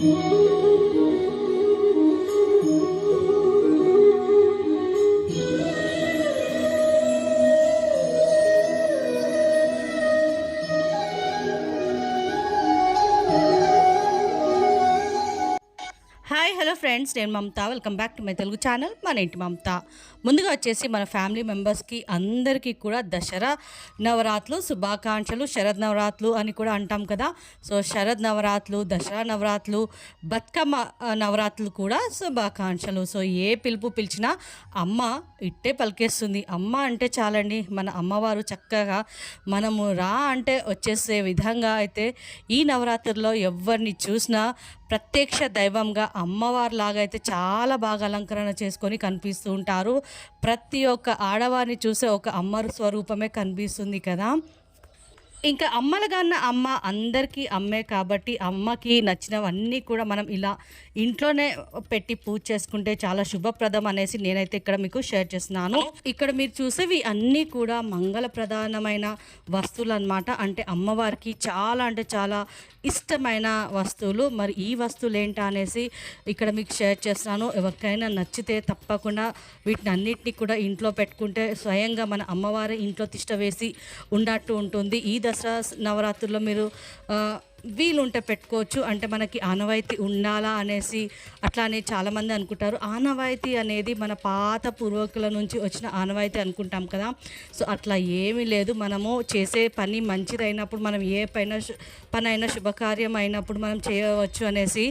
Música friends నేను Mamata. Welcome back to my Telugu channel. మన ఇంటి మమత? ముందుగా వచ్చేసి మన ఫ్యామిలీ మెంబర్స్కి అందరికీ కూడా దసరా నవరాత్రులు శుభాకాంక్షలు శరద్ నవరాత్రులు అని కూడా అంటాం కదా. సో శరద్ నవరాత్రులు దసరా నవరాత్రులు బతుకమ్మ నవరాత్రులు కూడా శుభాకాంక్షలు. సో ఏ పిలుపు పిలిచినా అమ్మ ఇట్టే పలికేస్తుంది. అమ్మ అంటే చాలండి మన అమ్మవారు చక్కగా మనము రా అంటే వచ్చేసే విధంగా అయితే ఈ నవరాత్రుల్లో ఎవరిని చూసినా ప్రత్యక్ష దైవంగా అమ్మవారిలాగా అయితే చాలా బాగా అలంకరణ చేసుకొని కనిపిస్తూ ఉంటారు ప్రతి ఒక్క ఆడవారిని చూసే ఒక అమ్మరు స్వరూపమే కనిపిస్తుంది కదా. ఇంకా అమ్మలుగాన్న అమ్మ అందరికీ అమ్మే కాబట్టి అమ్మకి నచ్చినవన్నీ కూడా మనం ఇలా ఇంట్లోనే పెట్టి పూజ చేసుకుంటే చాలా శుభప్రదం అనేసి నేనైతే ఇక్కడ మీకు షేర్ చేస్తున్నాను. ఇక్కడ మీరు చూసేవి అన్నీ కూడా మంగళప్రధానమైన వస్తువులు అన్నమాట అంటే అమ్మవారికి చాలా అంటే చాలా ఇష్టమైన వస్తువులు. మరి ఈ వస్తువులు ఏంటా అనేసి ఇక్కడ మీకు షేర్ చేస్తున్నాను. ఎవరికైనా నచ్చితే తప్పకుండా వీటిని అన్నిటినీ కూడా ఇంట్లో పెట్టుకుంటే స్వయంగా మన అమ్మవారి ఇంట్లో తిష్ట వేసి ఉన్నట్టు ఉంటుంది. ఈ దసరా నవరాత్రుల్లో మీరు వీలుంటే పెట్టుకోవచ్చు. అంటే మనకి ఆనవాయితీ ఉండాలా అనేసి అట్లానే చాలామంది అనుకుంటారు. ఆనవాయితీ అనేది మన పాత పూర్వకుల నుంచి వచ్చిన ఆనవాయితీ అనుకుంటాం కదా. సో అట్లా ఏమీ లేదు. మనము చేసే పని మంచిదైనప్పుడు మనం ఏ పైన పని అయినా శుభకార్యం అయినప్పుడు మనం చేయవచ్చు అనేసి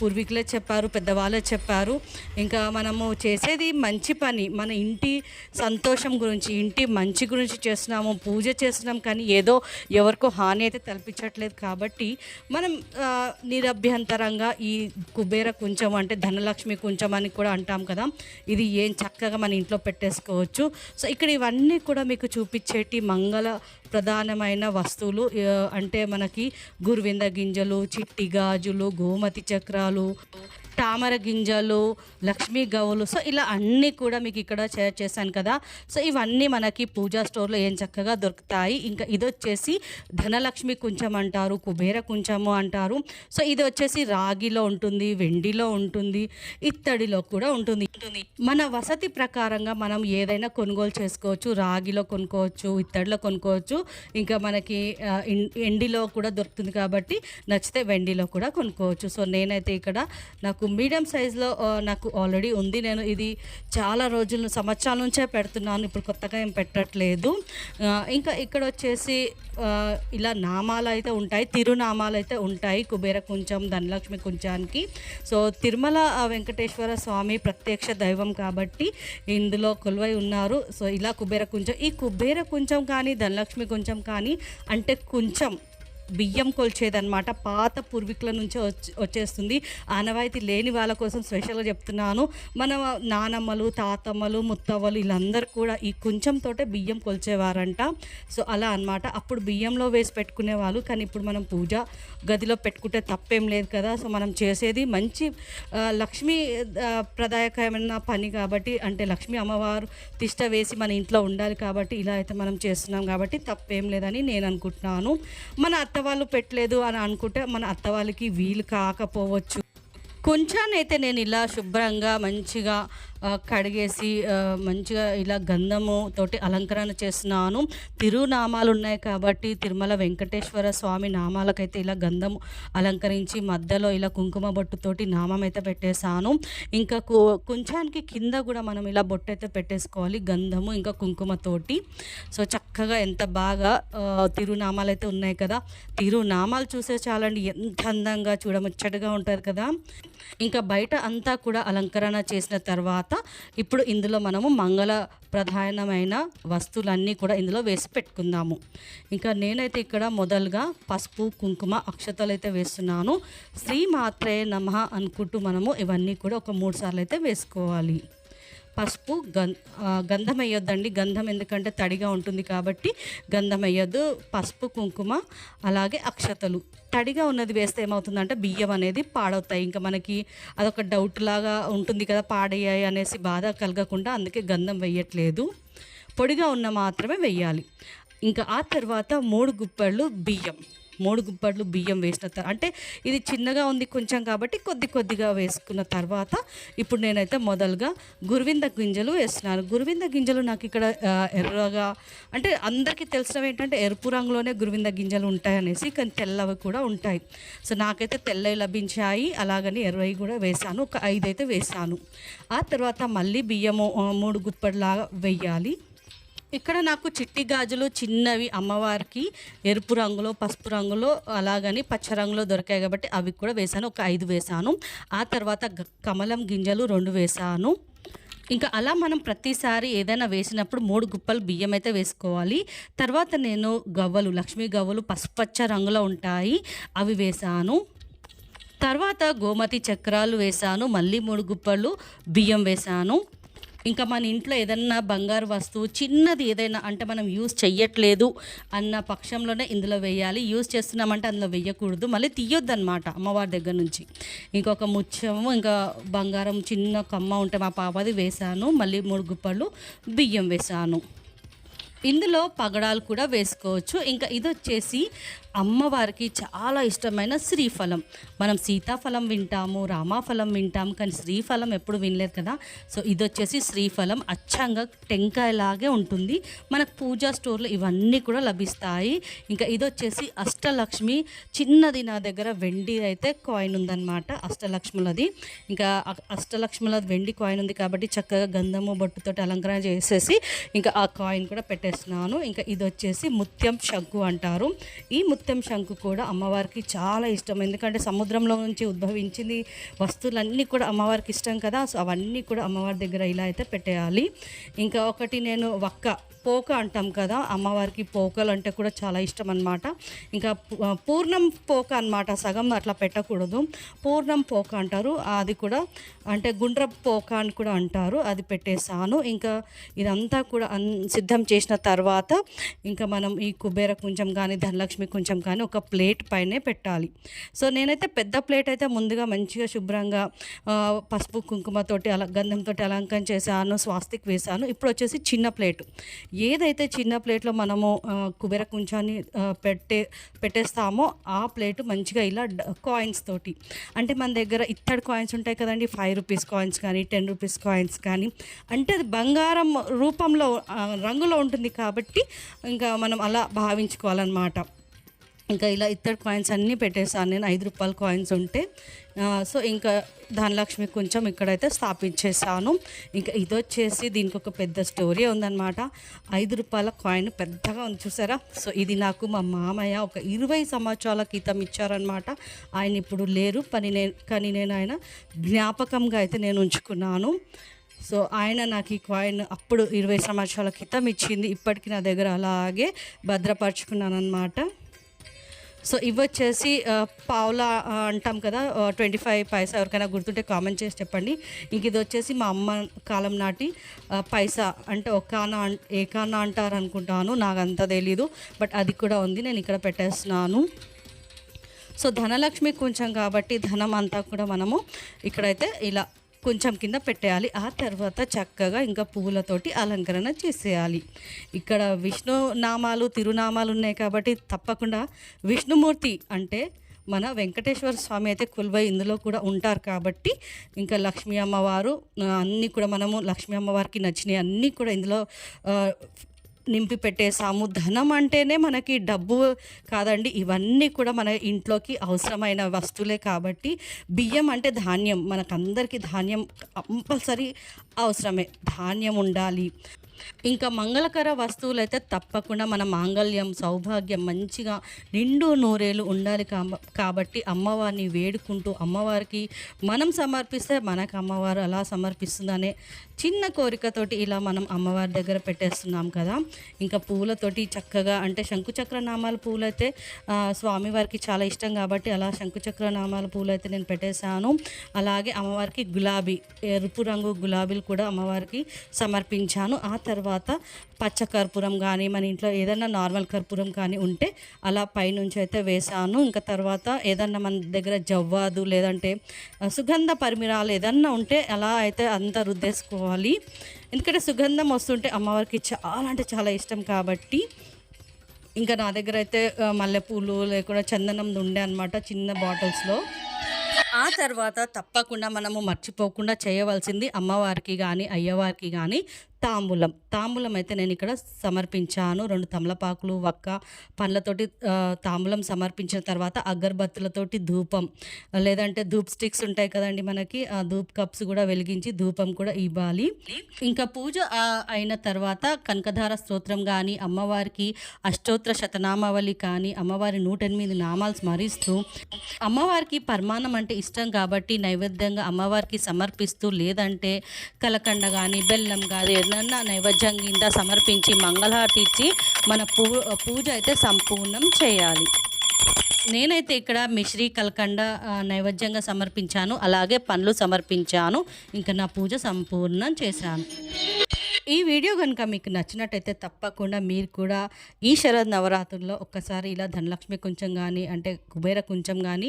పూర్వీకులే చెప్పారు పెద్దవాళ్ళే చెప్పారు. ఇంకా మనము చేసేది మంచి పని. మన ఇంటి సంతోషం గురించి ఇంటి మంచి గురించి చేస్తున్నాము పూజ చేస్తున్నాం కానీ ఏదో ఎవరికో హాని అయితే తలపించట్లేదు కాబట్టి మనం నిరభ్యంతరంగా ఈ కుబేర కుంచం అంటే ధనలక్ష్మి కుంచం అని కూడా అంటాం కదా. ఇది ఏం చక్కగా మన ఇంట్లో పెట్టేసుకోవచ్చు. సో ఇక్కడ ఇవన్నీ కూడా మీకు చూపించేటి మంగళ ప్రధానమైన వస్తువులు అంటే మనకి గురువింద గింజలు చిట్టి గాజులు గోమతి చక్రాలు తామర గింజలు లక్ష్మీ గవులు సో ఇలా అన్నీ కూడా మీకు ఇక్కడ షేర్ చేశాను కదా. సో ఇవన్నీ మనకి పూజా స్టోర్లో ఏం చక్కగా దొరుకుతాయి. ఇంకా ఇది వచ్చేసి ధనలక్ష్మి కుంచం అంటారు కుబేర కుంచము అంటారు. సో ఇది వచ్చేసి రాగిలో ఉంటుంది వెండిలో ఉంటుంది ఇత్తడిలో కూడా ఉంటుంది. మన వసతి ప్రకారంగా మనం ఏదైనా కొనుగోలు చేసుకోవచ్చు రాగిలో కొనుక్కోవచ్చు ఇత్తడిలో కొనుక్కోవచ్చు. ఇంకా మనకి ఎండిలో కూడా దొరుకుతుంది కాబట్టి నచ్చితే వెండిలో కూడా కొనుక్కోవచ్చు. సో నేనైతే ఇక్కడ నాకు మీడియం సైజులో నాకు ఆల్రెడీ ఉంది. నేను ఇది చాలా రోజులు సంవత్సరాల నుంచే పెడుతున్నాను. ఇప్పుడు కొత్తగా ఏం పెట్టట్లేదు. ఇంకా ఇక్కడ వచ్చేసి ఇలా నామాలు అయితే ఉంటాయి. తిరునామాలు అయితే ఉంటాయి. కుబేర కుంచం ధనలక్ష్మి కుంచానికి. సో తిరుమల వెంకటేశ్వర స్వామి ప్రత్యక్ష దైవం కాబట్టి ఇందులో కొలువై ఉన్నారు. సో ఇలా కుబేర కుంచం. ఈ కుబేర కుంచం కానీ ధనలక్ష్మి కుంచం కానీ అంటే కుంచం. బియ్యం కొల్చేదనమాట పాత పూర్వీకుల నుంచి వచ్చి వచ్చేస్తుంది. ఆనవాయితీ లేని వాళ్ళ కోసం స్పెషల్గా చెప్తున్నాను. మన నానమ్మలు తాతమ్మలు ముత్తవ్వలు వీళ్ళందరూ కూడా ఈ కొంచెంతోటే బియ్యం కొల్చేవారంట. సో అలా అన్నమాట. అప్పుడు బియ్యంలో వేసి పెట్టుకునే వాళ్ళు. కానీ ఇప్పుడు మనం పూజ గదిలో పెట్టుకుంటే తప్పేం లేదు కదా. సో మనం చేసేది మంచి లక్ష్మీ ప్రదాయకమైన పని కాబట్టి అంటే లక్ష్మీ అమ్మవారు తిష్ట వేసి మన ఇంట్లో ఉండాలి కాబట్టి ఇలా అయితే మనం చేస్తున్నాం కాబట్టి తప్పేం లేదని నేను అనుకుంటున్నాను. మన అత్త వాళ్ళు పెట్టలేదు అని అనుకుంటే మన అత్త వాళ్ళకి వీలు కాకపోవచ్చు. కొంచానైతే నేను ఇలా శుభ్రంగా మంచిగా కడిగేసి మంచిగా ఇలా గంధము తోటి అలంకరణ చేస్తున్నాను. తిరునామాలు ఉన్నాయి కాబట్టి తిరుమల వెంకటేశ్వర స్వామి నామాలకైతే ఇలా గంధము అలంకరించి మధ్యలో ఇలా కుంకుమ బొట్టుతోటి నామం అయితే పెట్టేశాను. ఇంకా కు కొంచానికి కింద కూడా మనం ఇలా బొట్టు అయితే పెట్టేసుకోవాలి గంధము ఇంకా కుంకుమతోటి సో చక్కగా ఎంత బాగా తిరునామాలు అయితే ఉన్నాయి కదా. తిరునామాలు చూసే చాలండి ఎంత అందంగా చూడముచ్చటగా ఉంటుంది కదా. ఇంకా బయట అంతా కూడా అలంకరణ చేసిన తర్వాత తర్వాత ఇప్పుడు ఇందులో మనము మంగళ ప్రధానమైన వస్తువులన్నీ కూడా ఇందులో వేసి పెట్టుకుందాము. ఇంకా నేనైతే ఇక్కడ మొదలుగా పసుపు కుంకుమ అక్షతలు అయితే వేస్తున్నాను. శ్రీ మాత్రే నమ అనుకుంటూ మనము ఇవన్నీ కూడా ఒక మూడు సార్లు అయితే వేసుకోవాలి. పసుపు గం గంధం వేయొద్దండి గంధం ఎందుకంటే తడిగా ఉంటుంది కాబట్టి గంధం వేయొద్దు పసుపు కుంకుమ అలాగే అక్షతలు. తడిగా ఉన్నది వేస్తే ఏమవుతుందంటే బియ్యం అనేది పాడవుతాయి. ఇంకా మనకి అదొక డౌట్ లాగా ఉంటుంది కదా పాడయ్యాయి అనేసి బాధ కలగకుండా అందుకే గంధం వేయట్లేదు పొడిగా ఉన్న మాత్రమే వెయ్యాలి. ఇంకా ఆ తర్వాత మూడు గుప్పెళ్ళు బియ్యం. మూడు గుప్పట్లు బియ్యం వేసిన తర్వాత అంటే ఇది చిన్నగా ఉంది కొంచెం కాబట్టి కొద్ది కొద్దిగా వేసుకున్న తర్వాత ఇప్పుడు నేనైతే మొదలుగా గురువింద గింజలు వేస్తున్నాను. గురువింద గింజలు నాకు ఇక్కడ ఎర్రగా అంటే అందరికీ తెలిసినవి ఏంటంటే ఎరుపు రంగులోనే గురువింద గింజలు ఉంటాయి అనేసి కానీ తెల్లవి కూడా ఉంటాయి. సో నాకైతే తెల్లవి లభించాయి అలాగని ఎర్రవి కూడా వేసాను ఒక ఐదు అయితే వేసాను ఆ తర్వాత మళ్ళీ బియ్యము మూడు గుప్పట్లాగా వెయ్యాలి. ఇక్కడ నాకు చిట్టి గాజులు చిన్నవి అమ్మవారికి ఎరుపు రంగులో పసుపు రంగులో అలాగని పచ్చ రంగులో దొరికాయి కాబట్టి అవి కూడా వేసాను ఒక ఐదు వేసాను ఆ తర్వాత కమలం గింజలు రెండు వేసాను ఇంకా అలా మనం ప్రతిసారి ఏదైనా వేసినప్పుడు మూడు గుప్పలు బియ్యం అయితే వేసుకోవాలి. తర్వాత నేను గవ్వలు లక్ష్మీ గవ్వలు పసుపచ్చ రంగులో ఉంటాయి అవి వేసాను తర్వాత గోమతి చక్రాలు వేసాను మళ్ళీ మూడు గుప్పలు బియ్యం వేసాను ఇంకా మన ఇంట్లో ఏదన్నా బంగారు వస్తువు చిన్నది ఏదైనా అంటే మనం యూజ్ చెయ్యట్లేదు అన్న పక్షంలోనే ఇందులో వేయాలి. యూజ్ చేస్తున్నామంటే అందులో వేయకూడదు. మళ్ళీ తీయొద్దు అనమాట అమ్మవారి దగ్గర నుంచి. ఇంకొక ముత్యము ఇంకా బంగారం చిన్న కమ్మ ఉంటే మా పాపది వేసాను మళ్ళీ మూడు గుప్పలు బియ్యం వేసాను ఇందులో పగడాలు కూడా వేసుకోవచ్చు. ఇంకా ఇది వచ్చేసి అమ్మవారికి చాలా ఇష్టమైన శ్రీఫలం. మనం సీతాఫలం వింటాము రామాఫలం వింటాము కానీ శ్రీఫలం ఎప్పుడు వినలేదు కదా. సో ఇది వచ్చేసి శ్రీఫలం అచ్చంగా టెంకాయలాగే ఉంటుంది. మనకు పూజా స్టోర్లో ఇవన్నీ కూడా లభిస్తాయి. ఇంకా ఇది వచ్చేసి అష్టలక్ష్మి. చిన్నది నా దగ్గర వెండి అయితే కాయిన్ ఉందన్నమాట అష్టలక్ష్ములది. ఇంకా అష్టలక్ష్ముల వెండి కాయిన్ ఉంది కాబట్టి చక్కగా గంధము బొట్టుతో అలంకరణ చేసేసి ఇంకా ఆ కాయిన్ కూడా పెట్టేస్తున్నాను. ఇంకా ఇది వచ్చేసి ముత్యం షగ్గు అంటారు. ఈ ముత్యం శంకు కూడా అమ్మవారికి చాలా ఇష్టం. ఎందుకంటే సముద్రంలో నుంచి ఉద్భవించింది వస్తువులన్నీ కూడా అమ్మవారికి ఇష్టం కదా. సో అవన్నీ కూడా అమ్మవారి దగ్గర ఇలా అయితే పెట్టేయాలి. ఇంకా ఒకటి నేను వక్క పోక అంటాం కదా. అమ్మవారికి పోకలు అంటే కూడా చాలా ఇష్టం అనమాట ఇంకా పూర్ణం పోక అన్నమాట. సగం అట్లా పెట్టకూడదు. పూర్ణం పోక అంటారు. అది కూడా అంటే గుండ్ర పోక అని కూడా అంటారు అది పెట్టేసాను ఇంకా ఇదంతా కూడా అన్ సిద్ధం చేసిన తర్వాత ఇంకా మనం ఈ కుబేర కొంచెం కానీ ధనలక్ష్మి కొంచెం కానీ ఒక ప్లేట్ పైనే పెట్టాలి. సో నేనైతే పెద్ద ప్లేట్ అయితే ముందుగా మంచిగా శుభ్రంగా పసుపు కుంకుమతోటి అలా గంధంతో అలంకరణ చేశాను స్వాస్తిక్ వేశాను. ఇప్పుడు వచ్చేసి చిన్న ప్లేట్. ఏదైతే చిన్న ప్లేట్లో మనము కుబేర కుంచాన్ని పెట్టే పెట్టేస్తామో ఆ ప్లేట్ మంచిగా ఇలా కాయిన్స్ తోటి. అంటే మన దగ్గర ఇత్తడి కాయిన్స్ ఉంటాయి కదండి ఫైవ్ రూపీస్ కాయిన్స్ కానీ టెన్ రూపీస్ కాయిన్స్ కానీ. అంటే అది బంగారం రూపంలో రంగులో ఉంటుంది కాబట్టి ఇంకా మనం అలా భావించుకోవాలన్నమాట. ఇంకా ఇలా ఇత్తడి కాయిన్స్ అన్నీ పెట్టేసాను నేను ఐదు రూపాయల కాయిన్స్ ఉంటే సో ఇంకా ధనలక్ష్మి కొంచెం ఇక్కడైతే స్థాపించేసాను ఇంకా ఇది వచ్చేసి దీనికి ఒక పెద్ద స్టోరీ ఉందన్నమాట. ఐదు రూపాయల కాయిన్ పెద్దగా ఉంది చూసారా? సో ఇది నాకు మా మామయ్య ఒక ఇరవై సంవత్సరాల క్రితం ఇచ్చారనమాట ఆయన ఇప్పుడు లేరు పని నేను కానీ నేను ఆయన జ్ఞాపకంగా అయితే నేను ఉంచుకున్నాను. సో ఆయన నాకు ఈ కాయిన్ అప్పుడు ఇరవై సంవత్సరాల క్రితం ఇచ్చింది. ఇప్పటికి నా దగ్గర అలాగే భద్రపరుచుకున్నాను అనమాట సో ఇవి వచ్చేసి పావులా అంటాం కదా ట్వంటీ ఫైవ్ పైసా ఎవరికైనా గుర్తుంటే కామెంట్ చేసి చెప్పండి. ఇంక ఇది వచ్చేసి మా అమ్మ కాలం నాటి పైసా అంటే ఒకానా అన్- ఏకానా అంటారు అనుకుంటాను నాకు అంత తెలీదు బట్ అది కూడా ఉంది నేను ఇక్కడ పెట్టేస్తున్నాను. సో ధనలక్ష్మి కొంచెం కాబట్టి ధనం అంతా కూడా మనము ఇక్కడైతే ఇలా కొంచెం కింద పెట్టేయాలి. ఆ తర్వాత చక్కగా ఇంకా పువ్వులతోటి అలంకరణ చేసేయాలి. ఇక్కడ విష్ణు నామాలు తిరునామాలు ఉన్నాయి కాబట్టి తప్పకుండా విష్ణుమూర్తి అంటే మన వెంకటేశ్వర స్వామి అయితే కొలువై ఇందులో కూడా ఉంటారు కాబట్టి ఇంకా లక్ష్మీ అమ్మవారు అన్నీ కూడా మనము లక్ష్మీ అమ్మవారికి నచ్చినవి అన్నీ కూడా ఇందులో నింపి పెట్టేశాము ధనం అంటేనే మనకి డబ్బు కాదండి. ఇవన్నీ కూడా మన ఇంట్లోకి అవసరమైన వస్తువులే కాబట్టి బియ్యం అంటే ధాన్యం. మనకందరికీ ధాన్యం కంపల్సరీ అవసరమే. ధాన్యం ఉండాలి. ఇంకా మంగళకర వస్తువులు అయితే తప్పకుండా మన మాంగళ్యం సౌభాగ్యం మంచిగా నిండు నూరేలు ఉండాలి కాబట్టి అమ్మవారిని వేడుకుంటూ అమ్మవారికి మనం సమర్పిస్తే మనకు అమ్మవారు అలా సమర్పిస్తుందనే చిన్న కోరికతోటి ఇలా మనం అమ్మవారి దగ్గర పెట్టేస్తున్నాం కదా. ఇంకా పూలతోటి చక్కగా అంటే శంకుచక్ర నామాల పూలైతే స్వామివారికి చాలా ఇష్టం కాబట్టి అలా శంకుచక్ర నామాల పూలైతే నేను పెట్టేశాను. అలాగే అమ్మవారికి గులాబీ ఎరుపు రంగు గులాబీలు కూడా అమ్మవారికి సమర్పించాను. ఆ తర్వాత పచ్చ కర్పూరం కానీ మన ఇంట్లో ఏదైనా నార్మల్ కర్పూరం కానీ ఉంటే అలా పైనుంచి అయితే వేసాను ఇంకా తర్వాత ఏదన్నా మన దగ్గర జవ్వాదు లేదంటే సుగంధ పరిమిరాలు ఏదన్నా ఉంటే అలా అయితే అంతా రుద్దేసుకోవాలి. ఎందుకంటే సుగంధం వస్తుంటే అమ్మవారికి చాలా అంటే చాలా ఇష్టం కాబట్టి ఇంకా నా దగ్గర అయితే మల్లెపూలు లేకుండా చందనం ఉండే అనమాట చిన్న బాటిల్స్లో. ఆ తర్వాత తప్పకుండా మనము మర్చిపోకుండా చేయవలసింది అమ్మవారికి కానీ అయ్యవారికి కానీ తాంబూలం. తాంబూలం అయితే నేను ఇక్కడ సమర్పించాను. రెండు తమలపాకులు వక్క పండ్లతోటి తాంబూలం సమర్పించిన తర్వాత అగర్బత్తులతోటి ధూపం. లేదంటే ధూప్ స్టిక్స్ ఉంటాయి కదండి మనకి ఆ ధూప్ కప్స్ కూడా వెలిగించి ధూపం కూడా ఇవ్వాలి. ఇంకా పూజ అయిన తర్వాత కనకధార స్తోత్రం కానీ అమ్మవారికి అష్టోత్తర శతనామావళి కానీ అమ్మవారి నూట ఎనిమిది నామాలు స్మరిస్తూ అమ్మవారికి పరమాన్నం అంటే ఇష్టం కాబట్టి నైవేద్యంగా అమ్మవారికి సమర్పిస్తూ లేదంటే కలకండ కానీ బెల్లం కానీ ఏదన్నా నైవేద్యం కింద సమర్పించి మంగళహారతి ఇచ్చి మన పూ పూజ అయితే సంపూర్ణం చేయాలి. నేనైతే ఇక్కడ మిశ్రీ కల్కండ నైవేద్యంగా సమర్పించాను. అలాగే పండ్లు సమర్పించాను. ఇంకా నా పూజ సంపూర్ణం చేశాను. ఈ వీడియో కనుక మీకు నచ్చినట్టయితే తప్పకుండా మీరు కూడా ఈ శరద్ నవరాత్రుల్లో ఒక్కసారి ఇలా ధనలక్ష్మి కొంచెం కానీ అంటే కుబేర కొంచెం కానీ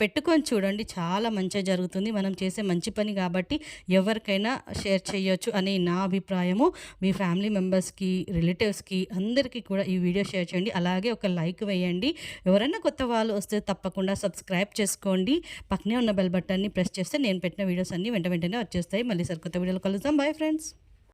పెట్టుకొని చూడండి. చాలా మంచిగా జరుగుతుంది. మనం చేసే మంచి పని కాబట్టి ఎవరికైనా షేర్ చేయొచ్చు అనే నా అభిప్రాయము. మీ ఫ్యామిలీ మెంబర్స్కి రిలేటివ్స్కి అందరికీ కూడా ఈ వీడియో షేర్ చేయండి. అలాగే ఒక లైక్ వేయండి. ఎవరైనా కొత్త వాళ్ళు వస్తే తప్పకుండా సబ్స్క్రైబ్ చేసుకోండి. పక్కనే ఉన్న బెల్ బటన్ని ప్రెస్ చేస్తే నేను పెట్టిన వీడియోస్ అన్నీ వెంట వెంటనే వచ్చేస్తాయి. మళ్ళీ సరికొత్త వీడియోలు కలుద్దాం. Bye friends